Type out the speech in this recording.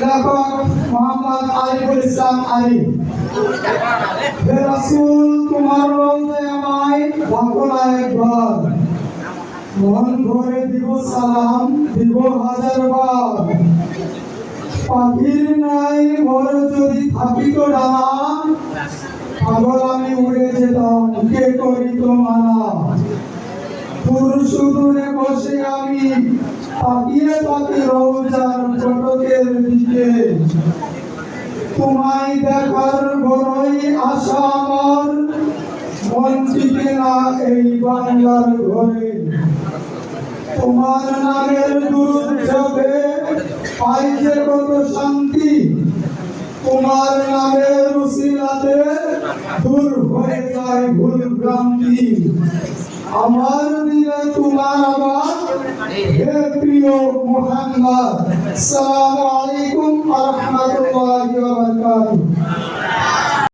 লেখক মোহাম্মদ আরিফুল ইসলাম হে রাসূল, তোমার রোজে আমায় ভাকুলায় ঘর মন ভরে দিব সালাম, দিব হাজার বার। পাখির নাই ভর যদি থাকিত ডানা পাগল আমি উড়ে যেতাম, কে করিত মানা? পুরুষ দূরে বসে আমি তাকিয়ে থাকি রৌজার দিকে তোমায় দেখার বড়ই আশা আমার। মন না এই বাংলার ঘরে। তোমার নামের দূর যাবে পাই যে কত শান্তি, তোমার নামের উসিলাতে দূর হয়ে যায় ভুল ভ্রান্তি। আমার দিলে তোমার আবার হে প্রিয় মোহাম্মদ সালামু আলাইকুম।